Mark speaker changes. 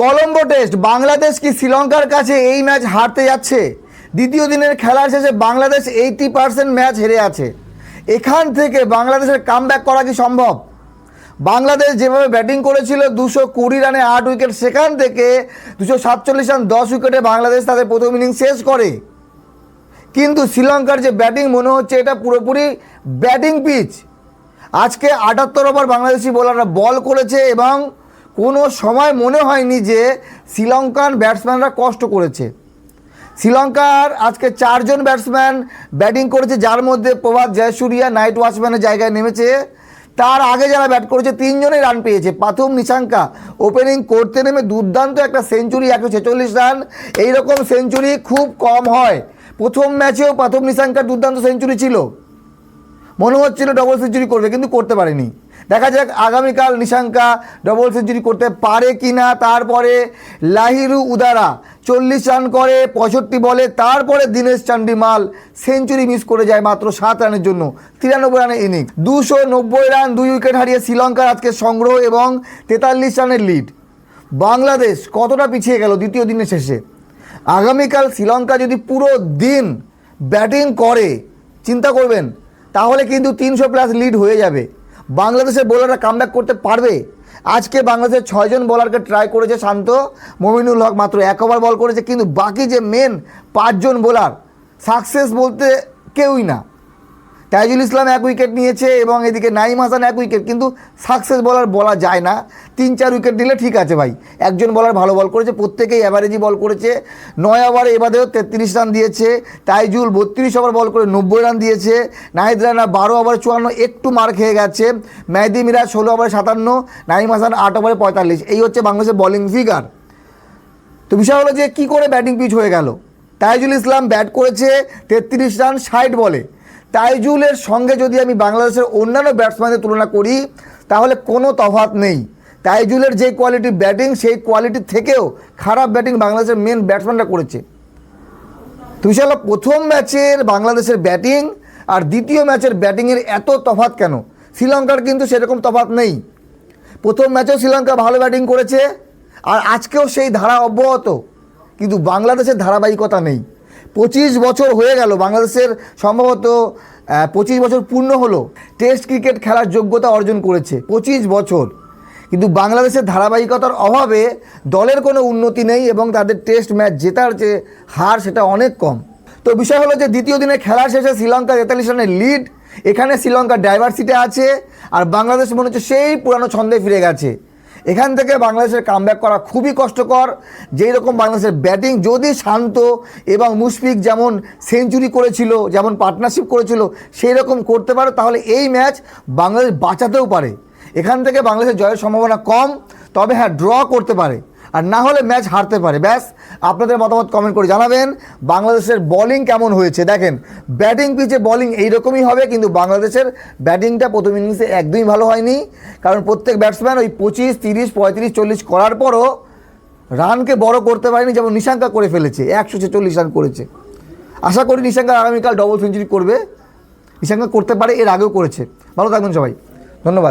Speaker 1: Colombo test, Bangladesh কি শ্রীলঙ্কার কাছে এই ম্যাচ হারতে যাচ্ছে? দ্বিতীয় দিনের খেলার শেষে বাংলাদেশ এইটি পার্সেন্ট ম্যাচ হেরে আছে। এখান থেকে বাংলাদেশের কামব্যাক করা কি সম্ভব? বাংলাদেশ যেভাবে ব্যাটিং করেছিল, দুশো কুড়ি রানে আট উইকেট, সেখান থেকে দুশো সাতচল্লিশ রান, দশ উইকেটে বাংলাদেশ তাদের প্রথম ইনিংস শেষ করে। কিন্তু শ্রীলঙ্কার যে ব্যাটিং, মনে হচ্ছে এটা পুরোপুরি ব্যাটিং পিচ। আজকে আটাত্তর ওভার বাংলাদেশি বোলাররা বল করেছে এবং কোনো সময় মনে হয়নি যে শ্রীলঙ্কান ব্যাটসম্যানরা কষ্ট করেছে। শ্রীলঙ্কার আজকে চারজন ব্যাটসম্যান ব্যাটিং করেছে, যার মধ্যে প্রভাত জয়সুরিয়া, নাইট ওয়াচম্যানের জায়গায় নেমেছে। তার আগে যারা ব্যাট করেছে, তিনজনেই রান পেয়েছে। প্রথম নিশাঙ্কা ওপেনিং করতে নেমে দুর্দান্ত একটা সেঞ্চুরি, একশো ছেচল্লিশ রান। এইরকম সেঞ্চুরি খুব কম হয়। প্রথম ম্যাচেও প্রথম নিশাঙ্কার দুর্দান্ত সেঞ্চুরি ছিল। মনে হচ্ছিল ডবল সেঞ্চুরি করবে, কিন্তু করতে পারেনি। দেখা যাক আগামীকাল নিশাঙ্কা ডবল সেঞ্চুরি করতে পারে কি না তারপরে লাহিরু উদারা চল্লিশ রান করে, পঁয়ষট্টি বলে, তারপরে দীনেশ চান্ডিমাল সেঞ্চুরি মিস করে যায় মাত্র সাত রানের জন্য, তিরানব্বই রানের ইনিংস দুশো নব্বই রান, দুই উইকেট হারিয়ে শ্রীলঙ্কার আজকে সংগ্রহ এবং তেতাল্লিশ রানের লিড বাংলাদেশ কতটা পিছিয়ে গেল দ্বিতীয় দিনের শেষে? আগামীকাল শ্রীলঙ্কা যদি পুরো দিন ব্যাটিং করে, চিন্তা করবেন তাহলে কিন্তু তিনশো প্লাস লিড হয়ে যাবে। বাংলাদেশের বোলাররা কামব্যাক করতে পারবে? আজকে বাংলাদেশের ছয়জন বোলারকে ট্রাই করেছে শান্ত, মমিনুল হক মাত্র এক ওভার বল করেছে, কিন্তু বাকি যে মেন পাঁচজন বোলার সাকসেস বলতে কেউই না। তাইজুল ইসলাম এক উইকেট নিয়েছে এবং এদিকে নাইম হাসান এক উইকেট, কিন্তু সাকসেস বলার বলা যায় না। তিন, চার উইকেট দিলে ঠিক আছে ভাই। একজন বলার ভালো বল করেছে, প্রত্যেকেই অ্যাভারেজই বল করেছে। নয় ওভারে এবারেও তেত্রিশ রান দিয়েছে। তাইজুল বত্রিশ ওভার বল করে নব্বই রান দিয়েছে। নাহিদ রানা বারো ওভারে চুয়ান্ন, একটু মার খেয়ে গেছে। মেহদি মিরাজ ষোলো ওভারে সাতান্ন নাইম হাসান আট ওভারে পঁয়তাল্লিশ। এই হচ্ছে বাংলাদেশের বলিং ফিগার তো বিষয় হলো যে, কি করে ব্যাটিং পিচ হয়ে গেল? তাইজুল ইসলাম ব্যাট করেছে তেত্রিশ রান ষাট বলে তাইজুলের সঙ্গে যদি আমি বাংলাদেশের অন্যান্য ব্যাটসম্যানদের তুলনা করি, তাহলে কোনো তফাৎ নেই। তাইজুলের যে কোয়ালিটির ব্যাটিং সেই কোয়ালিটির থেকেও খারাপ ব্যাটিং বাংলাদেশের মেন ব্যাটসম্যানরা করেছে। তো বিষয় প্রথম ম্যাচের বাংলাদেশের ব্যাটিং আর দ্বিতীয় ম্যাচের ব্যাটিংয়ের এত তফাৎ কেন? শ্রীলঙ্কার কিন্তু সেরকম তফাৎ নেই। প্রথম ম্যাচেও শ্রীলঙ্কা ভালো ব্যাটিং করেছে, আর আজকেও সেই ধারা অব্যাহত। কিন্তু বাংলাদেশের ধারাবাহিকতা নেই। পঁচিশ বছর হয়ে গেল, বাংলাদেশের সম্ভবত পঁচিশ বছর পূর্ণ হলো, টেস্ট ক্রিকেট খেলার যোগ্যতা অর্জন করেছে, পঁচিশ বছর। কিন্তু বাংলাদেশের ধারাবাহিকতার অভাবে দলের কোনো উন্নতি নেই এবং তাদের টেস্ট ম্যাচ জেতার যে হার সেটা অনেক কম। তো বিষয় হলো যে দ্বিতীয় দিনে খেলার শেষে শ্রীলঙ্কা তেতাল্লিশ রানের লিড এখানে শ্রীলঙ্কার ডাইভার্সিটি আছে, আর বাংলাদেশ মনে হচ্ছে সেই পুরানো ছন্দে ফিরে গেছে। এখান থেকে বাংলাদেশের কামব্যাক করা খুবই কষ্টকর। যেই রকম বাংলাদেশের ব্যাটিং যদি শান্ত এবং মুশফিক যেমন সেঞ্চুরি করেছিল, যেমন পার্টনারশিপ করেছিল, সেই রকম করতে পারে, তাহলে এই ম্যাচ বাংলাদেশ বাঁচাতেও পারে। এখান থেকে বাংলাদেশের জয়ের সম্ভাবনা কম, তবে হ্যাঁ ড্র করতে পারে। আর না হলে ম্যাচ হারতে পারে। ব্যাস, আপনাদের মতামত কমেন্ট করে জানাবেন। বাংলাদেশের বোলিং কেমন হয়েছে? দেখেন ব্যাটিং পিচে বোলিং এইরকমই হবে, কিন্তু বাংলাদেশের ব্যাটিংটা প্রথম ইনিংসে একদমই ভালো হয়নি। কারণ প্রত্যেক ব্যাটসম্যান ওই পঁচিশ, তিরিশ, পঁয়ত্রিশ, চল্লিশ করার পরও রানকে বড় করতে পারেনি, যেমন নিশাঙ্কা করে ফেলেছে, একশো ছেচল্লিশ রান করেছে। আশা করি নিশাঙ্কা আগামীকাল ডবল সেঞ্চুরি করবে। নিশাঙ্কা করতে পারে, এর আগেও করেছে। ভালো থাকবেন সবাই। ধন্যবাদ।